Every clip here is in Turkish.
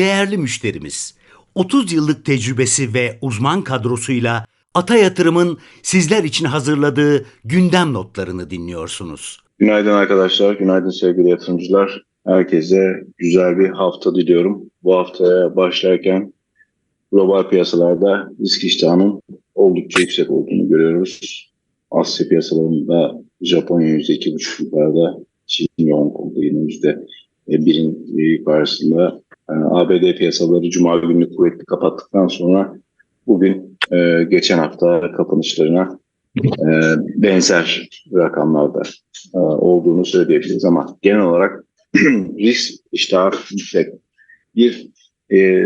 değerli müşterimiz. 30 yıllık tecrübesi ve uzman kadrosuyla Ata Yatırım'ın sizler için hazırladığı gündem notlarını dinliyorsunuz. Günaydın arkadaşlar, günaydın sevgili yatırımcılar. Herkese güzel bir hafta diliyorum. Bu haftaya başlarken global piyasalarda risk iştahının oldukça yüksek olduğunu görüyoruz. Asya piyasalarında Japonya %2,5 yukarıda, Çin ve Hong Kong'da yine %1'in yukarısında. E, ABD piyasaları Cuma günü kuvvetli kapattıktan sonra bugün e, geçen hafta kapanışlarına e, benzer rakamlarda olduğunu söyleyebiliriz ama genel olarak risk iştahı yüksek. Bir,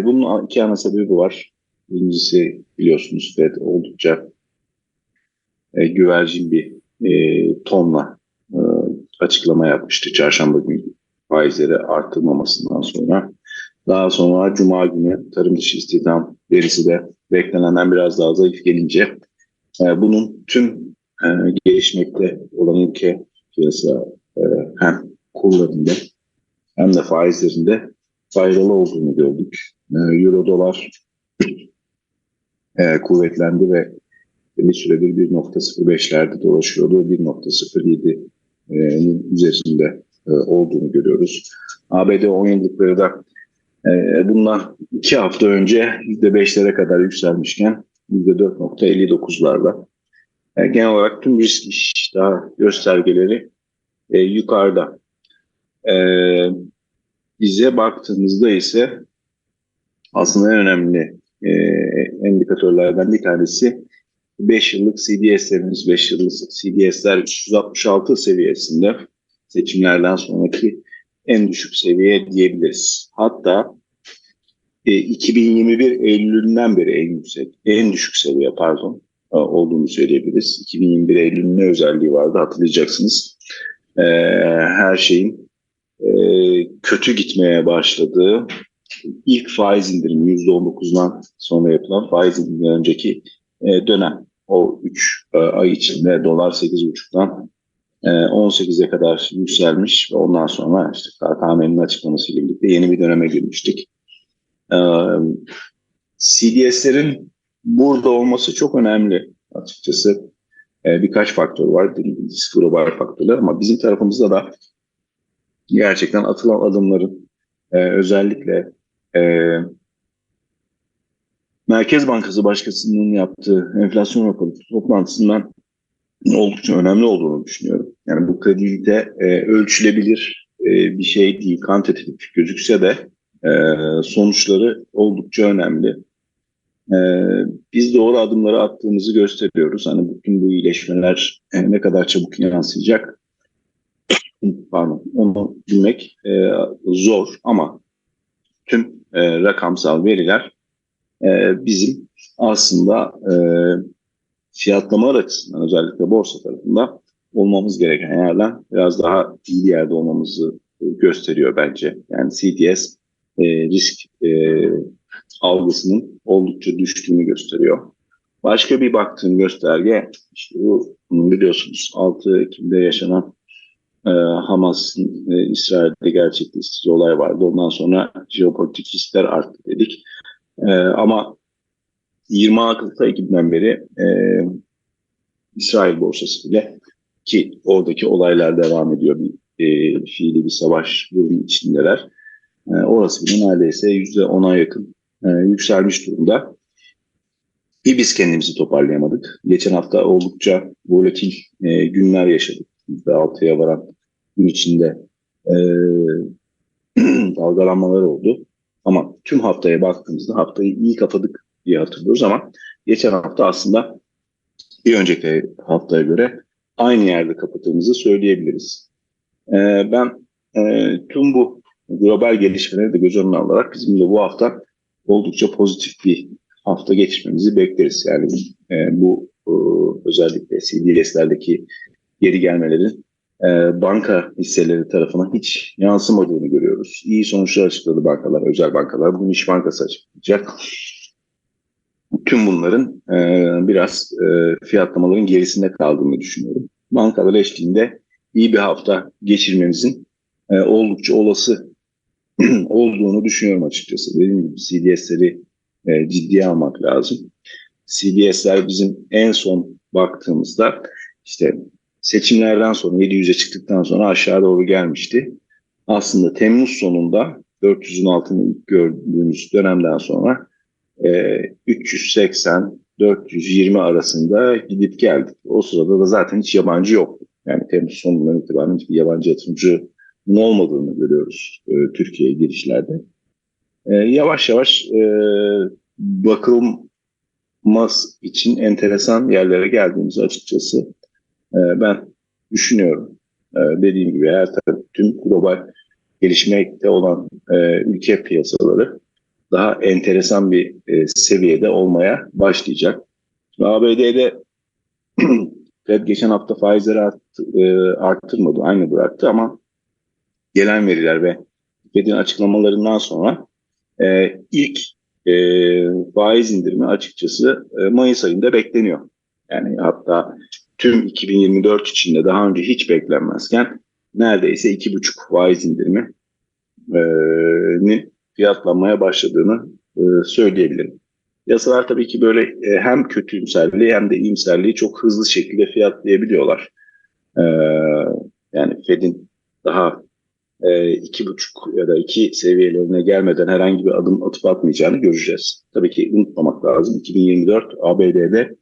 bunun iki ana sebebi var. Birincisi biliyorsunuz FED oldukça e, güvercin bir e, tonla e, açıklama yapmıştı çarşamba günü faizleri arttırmamasından sonra. Daha sonra Cuma günü tarım dışı istihdam verisi de beklenenden biraz daha zayıf gelince e, bunun tüm e, gelişmekte olan ülke piyasa e, hem kurlarında hem de faizlerinde faydalı olduğunu gördük. E, Euro dolar e, kuvvetlendi ve bir süredir 1.05'lerde dolaşıyordu. 1.07'nin üzerinde e, olduğunu görüyoruz. ABD 10 yıllıkları da e, bundan iki hafta önce %5'lere kadar yükselmişken %4.59'larda. E, genel olarak tüm risk iştah göstergeleri yukarıda. Bize baktığımızda ise aslında en önemli indikatörlerden bir tanesi 5 yıllık CDS'lerimiz, 5 yıllık CDS'ler 366 seviyesinde seçimlerden sonraki en düşük seviye diyebiliriz. Hatta e, 2021 Eylül'ünden beri en yüksek, en düşük seviye pardon e, olduğunu söyleyebiliriz. 2021 Eylül'ün ne özelliği vardı hatırlayacaksınız. E, her şeyin e, kötü gitmeye başladığı ilk faiz indirimi %19'dan sonra yapılan faiz indirimi önceki e, dönem. O 3 e, ay içinde dolar 8,5'dan 18'e kadar yükselmiş ve ondan sonra işte KKM'nin açıklamasıyla birlikte yeni bir döneme girmiştik. E, CDS'lerin burada olması çok önemli açıkçası. Birkaç faktör var. Global faktörler ama bizim tarafımızda da gerçekten atılan adımların özellikle Merkez Bankası Başkanı'nın yaptığı enflasyon raporu toplantısından oldukça önemli olduğunu düşünüyorum. Yani bu kredilite e, ölçülebilir e, bir şey değil, kantitatif gözükse de e, sonuçları oldukça önemli. E, biz doğru adımları attığımızı gösteriyoruz. Hani bütün bu iyileşmeler e, ne kadar çabuk yansıyacak pardon onu bilmek e, zor ama tüm e, rakamsal veriler bizim aslında e, fiyatlama açısından özellikle borsa tarafında olmamız gereken yerden biraz daha iyi yerde olmamızı gösteriyor bence. Yani CDS e, risk e, algısının oldukça düştüğünü gösteriyor. Başka bir baktığım gösterge işte bu biliyorsunuz 6 Ekim'de yaşanan e, Hamas'ın e, İsrail'de gerçekleştirdiği olay vardı. Ondan sonra jeopolitik riskler arttı dedik. E, ama 26 Ekim'den beri e, İsrail borsası bile ki oradaki olaylar devam ediyor. Bir e, fiili bir savaş durumu içindeler. E, orası bile neredeyse %10'a yakın e, yükselmiş durumda. Bir biz kendimizi toparlayamadık. Geçen hafta oldukça volatil e, günler yaşadık. %6'ya varan gün içinde e, dalgalanmalar oldu. Ama tüm haftaya baktığımızda haftayı iyi kapadık diye hatırlıyoruz ama geçen hafta aslında bir önceki haftaya göre aynı yerde kapattığımızı söyleyebiliriz. Ee, ben e, tüm bu global gelişmeleri de göz önüne alarak bizim de bu hafta oldukça pozitif bir hafta geçirmemizi bekleriz. Yani e, bu e, özellikle CDS'lerdeki geri gelmelerin e, banka hisseleri tarafına hiç yansımadığını görüyoruz. İyi sonuçlar açıkladı bankalar, özel bankalar. Bugün İş Bankası açıklayacak. Tüm bunların e, biraz e, fiyatlamaların gerisinde kaldığını düşünüyorum. Bankalar eşliğinde iyi bir hafta geçirmemizin e, oldukça olası olduğunu düşünüyorum açıkçası. Dediğim gibi CDS'leri e, ciddiye almak lazım. CDS'ler bizim en son baktığımızda işte seçimlerden sonra 700'e çıktıktan sonra aşağı doğru gelmişti. Aslında Temmuz sonunda 400'ün altını ilk gördüğümüz dönemden sonra e, 380 420 arasında gidip geldik. O sırada da zaten hiç yabancı yok. Yani Temmuz sonundan itibaren hiçbir yabancı yatırımcının olmadığını görüyoruz e, Türkiye'ye girişlerde. E, yavaş yavaş e, bakılmaz için enteresan yerlere geldiğimizi açıkçası e, ben düşünüyorum. E, dediğim gibi her taraf tüm global gelişmekte olan e, ülke piyasaları daha enteresan bir e, seviyede olmaya başlayacak. ABD'de Fed geçen hafta faizleri art, e, arttırmadı, aynı bıraktı ama gelen veriler ve Fed'in açıklamalarından sonra e, ilk e, faiz indirimi açıkçası e, Mayıs ayında bekleniyor. Yani hatta tüm 2024 içinde daha önce hiç beklenmezken neredeyse iki buçuk faiz indirimi e, fiyatlanmaya başladığını e, söyleyebilirim. Yasalar tabii ki böyle e, hem kötümserliği hem de iyimserliği çok hızlı şekilde fiyatlayabiliyorlar. E, yani Fed'in daha e, iki buçuk ya da iki seviyelerine gelmeden herhangi bir adım atıp atmayacağını göreceğiz. Tabii ki unutmamak lazım. 2024 ABD'de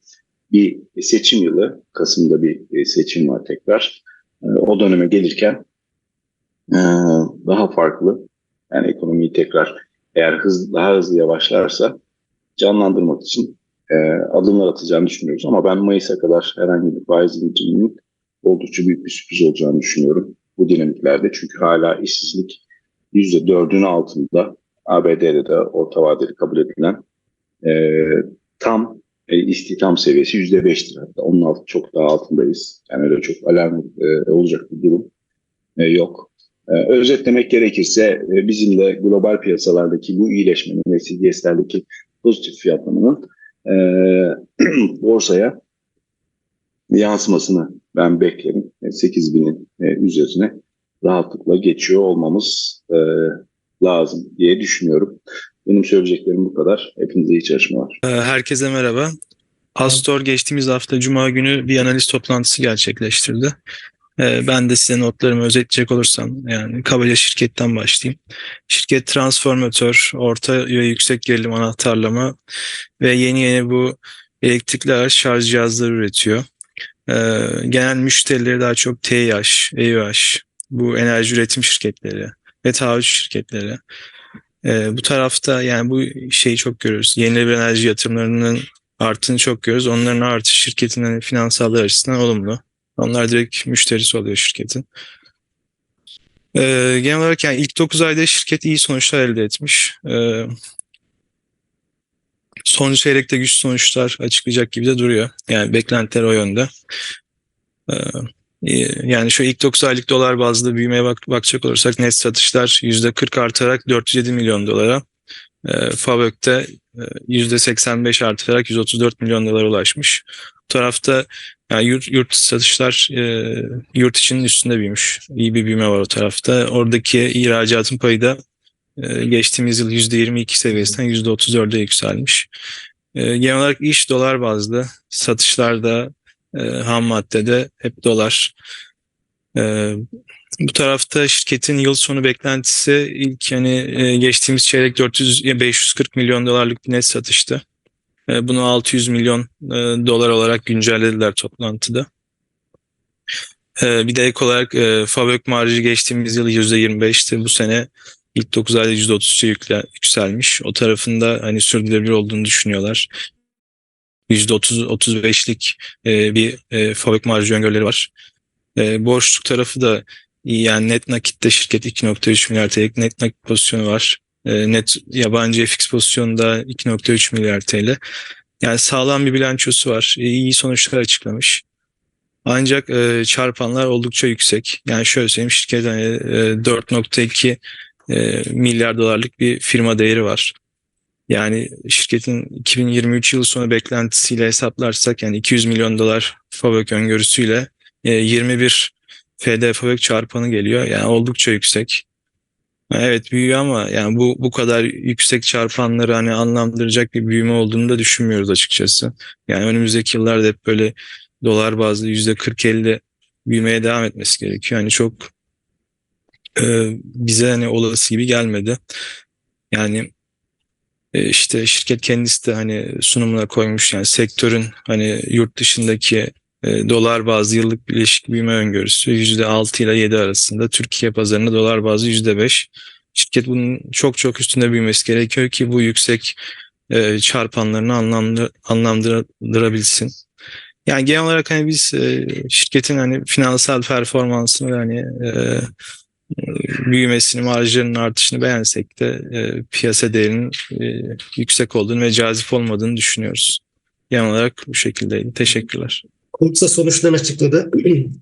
bir seçim yılı. Kasım'da bir e, seçim var tekrar. E, o döneme gelirken e, daha farklı. Yani ekonomiyi tekrar eğer hız, daha hızlı yavaşlarsa canlandırmak için adımlar atacağını düşünüyoruz. Ama ben Mayıs'a kadar herhangi bir faiz indiriminin oldukça büyük bir sürpriz olacağını düşünüyorum bu dinamiklerde. Çünkü hala işsizlik %4'ün altında ABD'de de orta vadeli kabul edilen e, tam e, istihdam seviyesi %5'tir hatta. Onun altı çok daha altındayız. Yani öyle çok alarm e, olacak bir durum e, yok. E, özetlemek gerekirse e, bizim de global piyasalardaki bu iyileşmenin ve CDS'lerdeki pozitif fiyatlamanın e, borsaya yansımasını ben beklerim. 8000'in e, üzerine rahatlıkla geçiyor olmamız e, lazım diye düşünüyorum. Benim söyleyeceklerim bu kadar. Hepinize iyi çalışmalar. Herkese merhaba. Astor geçtiğimiz hafta Cuma günü bir analiz toplantısı gerçekleştirdi. Ben de size notlarımı özetleyecek olursam yani kabaca şirketten başlayayım. Şirket transformatör, orta ve yüksek gerilim anahtarlama ve yeni yeni bu elektrikli araç şarj cihazları üretiyor. Ee, Genel müşterileri daha çok TİH, EÜH, bu enerji üretim şirketleri ve taahhüt şirketleri. Ee, bu tarafta yani bu şeyi çok görüyoruz. Yenilenebilir enerji yatırımlarının arttığını çok görüyoruz. Onların artışı şirketin hani finansalları açısından olumlu. Onlar direkt müşterisi oluyor şirketin. Ee, genel olarak yani ilk 9 ayda şirket iyi sonuçlar elde etmiş. Ee, son çeyrekte güç sonuçlar açıklayacak gibi de duruyor. Yani beklentiler o yönde. Ee, yani şu ilk 9 aylık dolar bazlı büyümeye bak bakacak olursak net satışlar %40 artarak 407 milyon dolara. E, Favök'te e, %85 artarak 134 milyon dolara ulaşmış. Bu tarafta yani yurt, yurt satışlar e, yurt içinin üstünde büyümüş. İyi bir büyüme var o tarafta. Oradaki ihracatın payı da e, geçtiğimiz yıl %22 seviyesinden %34'e yükselmiş. E, genel olarak iş dolar bazlı. Satışlarda e, ham maddede hep dolar. E, bu tarafta şirketin yıl sonu beklentisi ilk yani e, geçtiğimiz çeyrek 400 ya 540 milyon dolarlık bir net satıştı. Bunu 600 milyon e, dolar olarak güncellediler toplantıda. Bir de ek olarak Favök marjı geçtiğimiz yıl %25'ti. Bu sene ilk 9 ayda %33'e yükle, yükselmiş. O tarafında hani sürdürülebilir olduğunu düşünüyorlar. %30-35'lik e, bir e, fabrik marjı öngörüleri var. E, borçluk tarafı da. Yani net nakitte şirket 2.3 milyar TL net nakit pozisyonu var. E, net yabancı FX pozisyonu da 2.3 milyar TL. Yani sağlam bir bilançosu var. E, iyi sonuçlar açıklamış. Ancak e, çarpanlar oldukça yüksek. Yani şöyle söyleyeyim şirket hani, e, 4.2 e, milyar dolarlık bir firma değeri var. Yani şirketin 2023 yılı sonu beklentisiyle hesaplarsak yani 200 milyon dolar fabrik öngörüsüyle e, 21 FD fabrik çarpanı geliyor. Yani oldukça yüksek. Evet büyüyor ama yani bu bu kadar yüksek çarpanları hani anlamlandıracak bir büyüme olduğunu da düşünmüyoruz açıkçası. Yani önümüzdeki yıllarda hep böyle dolar bazlı yüzde 40-50 büyümeye devam etmesi gerekiyor. Yani çok e, bize hani olası gibi gelmedi. Yani e, işte şirket kendisi de hani sunumuna koymuş yani sektörün hani yurt dışındaki e, dolar bazlı yıllık birleşik büyüme öngörüsü %6 ile 7 arasında. Türkiye pazarında dolar bazlı %5. Şirket bunun çok çok üstünde büyümesi gerekiyor ki bu yüksek e, çarpanlarını anlamlı, anlamlandırabilsin. Yani genel olarak hani biz e, şirketin hani finansal performansını hani e, büyümesini, marjlarının artışını beğensek de e, piyasa değerinin e, yüksek olduğunu ve cazip olmadığını düşünüyoruz. Genel olarak bu şekildeydi. Teşekkürler. Korsa sonuçlarını açıkladı.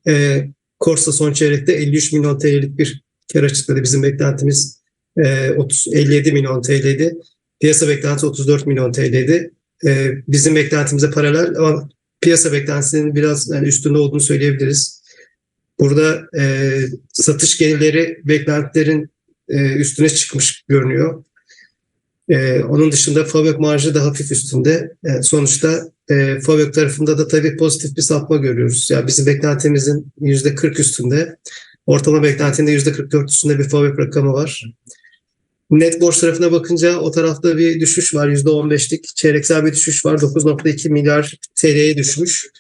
e, Korsa son çeyrekte 53 milyon TL'lik bir kar açıkladı. Bizim beklentimiz e, 30, 57 milyon TL'ydi. Piyasa beklentisi 34 milyon TL'ydi. E, bizim beklentimize paralel ama piyasa beklentisinin biraz yani üstünde olduğunu söyleyebiliriz. Burada e, satış gelirleri beklentilerin e, üstüne çıkmış görünüyor. E, onun dışında fabrik marjı da hafif üstünde. E, sonuçta e, Fabrik tarafında da tabii pozitif bir sapma görüyoruz. Yani bizim beklentimizin %40 üstünde, ortalama beklentinin %44 üstünde bir Fabrik rakamı var. Net borç tarafına bakınca o tarafta bir düşüş var. %15'lik çeyreksel bir düşüş var. 9.2 milyar TL'ye düşmüş.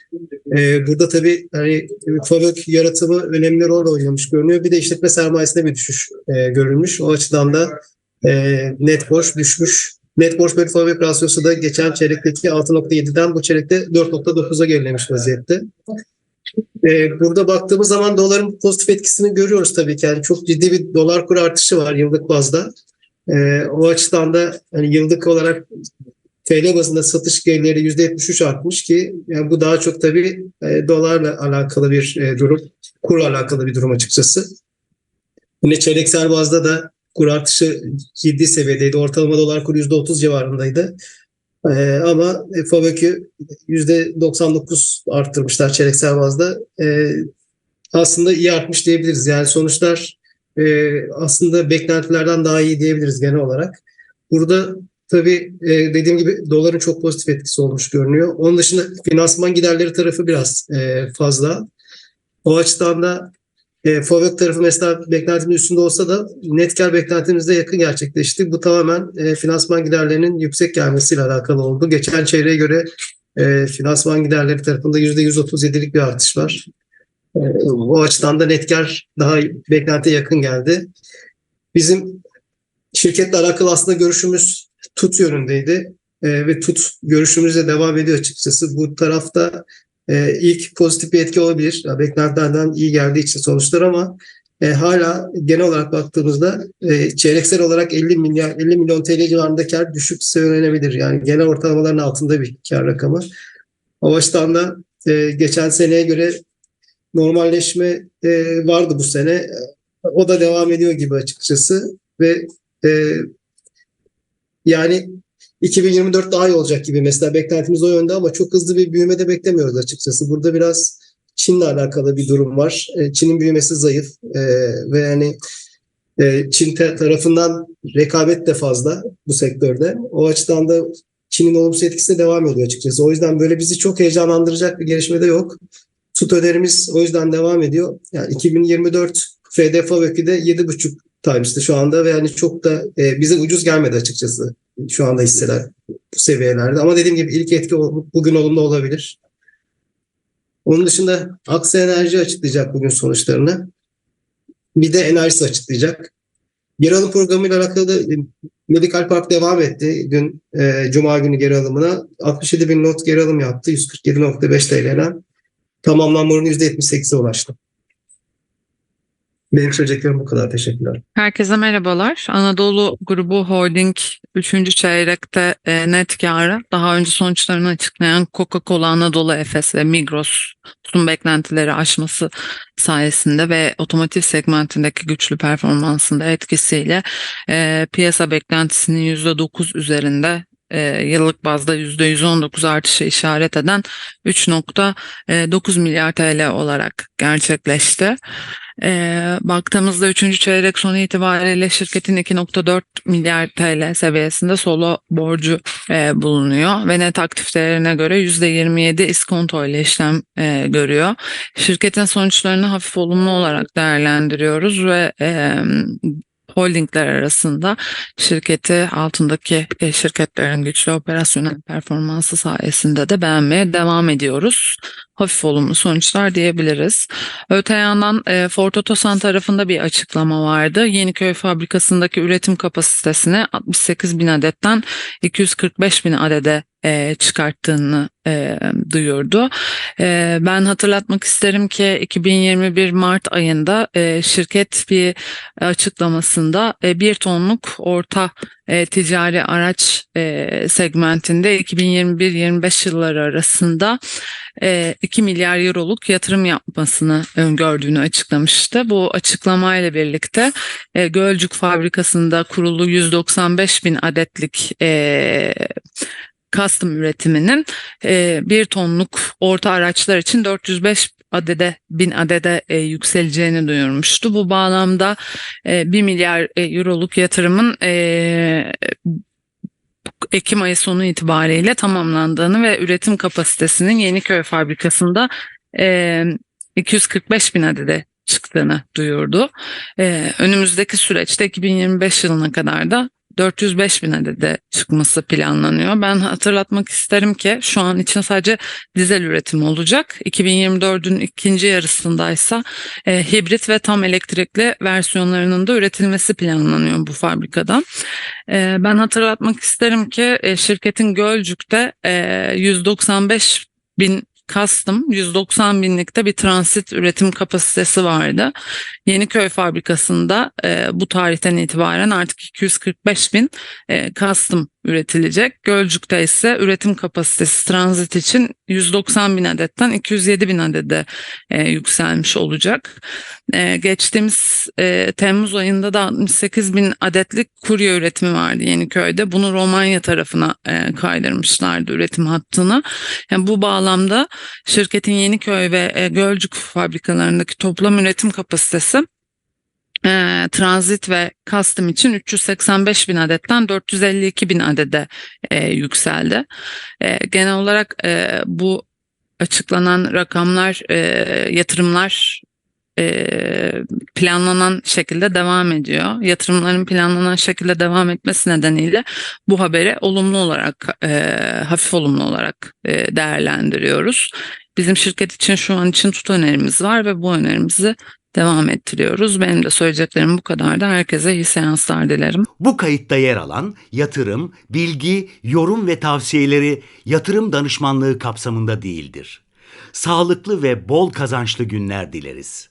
E, burada tabii hani Fabrik yaratımı önemli rol oynamış görünüyor. Bir de işletme sermayesinde bir düşüş e, görülmüş. O açıdan da e, net borç düşmüş. Net borç bölü fabrik rasyosu da geçen çeyrekteki 6.7'den bu çeyrekte 4.9'a gerilemiş vaziyette. Ee, burada baktığımız zaman doların pozitif etkisini görüyoruz tabii ki. Yani çok ciddi bir dolar kuru artışı var yıllık bazda. Ee, o açıdan da hani yıllık olarak TL bazında satış gelirleri %73 artmış ki yani bu daha çok tabii e, dolarla alakalı bir e, durum, kurla alakalı bir durum açıkçası. Yine çeyreksel bazda da kur artışı ciddi seviyedeydi. Ortalama dolar kuru %30 civarındaydı. Ee, ama e, FAVÖK'ü %99 arttırmışlar çeyreksel bazda. Ee, aslında iyi artmış diyebiliriz. Yani sonuçlar e, aslında beklentilerden daha iyi diyebiliriz genel olarak. Burada tabii e, dediğim gibi doların çok pozitif etkisi olmuş görünüyor. Onun dışında finansman giderleri tarafı biraz e, fazla. O açıdan da e, Fabrik tarafı mesela beklentimin üstünde olsa da net kar beklentimize yakın gerçekleşti. Bu tamamen e, finansman giderlerinin yüksek gelmesiyle alakalı oldu. Geçen çeyreğe göre e, finansman giderleri tarafında %137'lik bir artış var. E, o açıdan da net kar daha beklentiye yakın geldi. Bizim şirketle alakalı aslında görüşümüz tut yönündeydi. E, ve tut görüşümüzle devam ediyor açıkçası. Bu tarafta e, ilk pozitif bir etki olabilir. Beklentilerden iyi geldiği için sonuçlar ama e, hala genel olarak baktığımızda e, çeyreksel olarak 50 milyar 50 milyon TL civarında kar düşük söylenebilir. Yani genel ortalamaların altında bir kar rakamı. O açıdan da e, geçen seneye göre normalleşme e, vardı bu sene. O da devam ediyor gibi açıkçası ve e, yani 2024 daha iyi olacak gibi mesela beklentimiz o yönde ama çok hızlı bir büyüme de beklemiyoruz açıkçası. Burada biraz Çin'le alakalı bir durum var. E, Çin'in büyümesi zayıf e, ve yani e, Çin tarafından rekabet de fazla bu sektörde. O açıdan da Çin'in olumsuz etkisi de devam ediyor açıkçası. O yüzden böyle bizi çok heyecanlandıracak bir gelişme de yok. Tut öderimiz o yüzden devam ediyor. Yani 2024 FDF öykü de 7,5 times'tı şu anda ve yani çok da e, bize ucuz gelmedi açıkçası şu anda hisseler bu seviyelerde. Ama dediğim gibi ilk etki bugün olumlu olabilir. Onun dışında Aksa Enerji açıklayacak bugün sonuçlarını. Bir de Enerjisi açıklayacak. Geri alım programıyla alakalı da Medical Park devam etti. Dün e, Cuma günü geri alımına 67 bin not geri alım yaptı. 147.5 TL'den. Tamamlanma oranı %78'e ulaştı. Benim söyleyeceklerim bu kadar. Teşekkürler. Herkese merhabalar. Anadolu Grubu Holding 3. çeyrekte e, net karı daha önce sonuçlarını açıklayan Coca-Cola Anadolu Efes ve Migros sunum beklentileri aşması sayesinde ve otomotiv segmentindeki güçlü performansında etkisiyle e, piyasa beklentisinin %9 üzerinde e, yıllık bazda %119 artışı işaret eden 3.9 milyar TL olarak gerçekleşti. Ee, baktığımızda 3. çeyrek sonu itibariyle şirketin 2.4 milyar TL seviyesinde solo borcu e, bulunuyor ve net aktif değerine göre %27 iskonto ile işlem e, görüyor. Şirketin sonuçlarını hafif olumlu olarak değerlendiriyoruz ve e, holdingler arasında şirketi altındaki e, şirketlerin güçlü operasyonel performansı sayesinde de beğenmeye devam ediyoruz. Hafif olumlu sonuçlar diyebiliriz. Öte yandan e, Ford Otosan tarafında bir açıklama vardı. Yeniköy fabrikasındaki üretim kapasitesini 68 bin adetten 245 bin adede e, çıkarttığını e, duyurdu. E, ben hatırlatmak isterim ki 2021 Mart ayında e, şirket bir açıklamasında e, bir tonluk orta e, ticari araç e, segmentinde 2021-25 yılları arasında e, 2 milyar euroluk yatırım yapmasını öngördüğünü açıklamıştı. Bu açıklamayla birlikte e, Gölcük fabrikasında kurulu 195 bin adetlik e, custom üretiminin e, bir tonluk orta araçlar için 405 adede bin adede e, yükseleceğini duyurmuştu. Bu bağlamda e, 1 milyar e, euroluk yatırımın e, Ekim ayı sonu itibariyle tamamlandığını ve üretim kapasitesinin Yeniköy fabrikasında e, 245 bin adede çıktığını duyurdu. E, önümüzdeki süreçte 2025 yılına kadar da 405 bin adede çıkması planlanıyor. Ben hatırlatmak isterim ki şu an için sadece dizel üretimi olacak. 2024'ün ikinci yarısındaysa e, hibrit ve tam elektrikli versiyonlarının da üretilmesi planlanıyor bu fabrikadan. E, ben hatırlatmak isterim ki e, şirketin Gölcük'te e, 195 bin custom 190 binlikte bir transit üretim kapasitesi vardı. Yeniköy fabrikasında e, bu tarihten itibaren artık 245 bin e, custom üretilecek. Gölcük'te ise üretim kapasitesi transit için 190 bin adetten 207 bin adede e, yükselmiş olacak. E, geçtiğimiz e, Temmuz ayında da 68 bin adetlik kurye üretimi vardı Yeniköy'de. Bunu Romanya tarafına e, kaydırmışlardı üretim hattını. Yani bu bağlamda şirketin Yeniköy ve e, Gölcük fabrikalarındaki toplam üretim kapasitesi e, transit ve custom için 385 bin adetten 452 bin adede e, yükseldi. E, genel olarak e, bu açıklanan rakamlar, e, yatırımlar e, planlanan şekilde devam ediyor. Yatırımların planlanan şekilde devam etmesi nedeniyle bu haberi olumlu olarak, e, hafif olumlu olarak e, değerlendiriyoruz. Bizim şirket için şu an için tut önerimiz var ve bu önerimizi devam ettiriyoruz. Benim de söyleyeceklerim bu kadar da herkese iyi seanslar dilerim. Bu kayıtta yer alan yatırım, bilgi, yorum ve tavsiyeleri yatırım danışmanlığı kapsamında değildir. Sağlıklı ve bol kazançlı günler dileriz.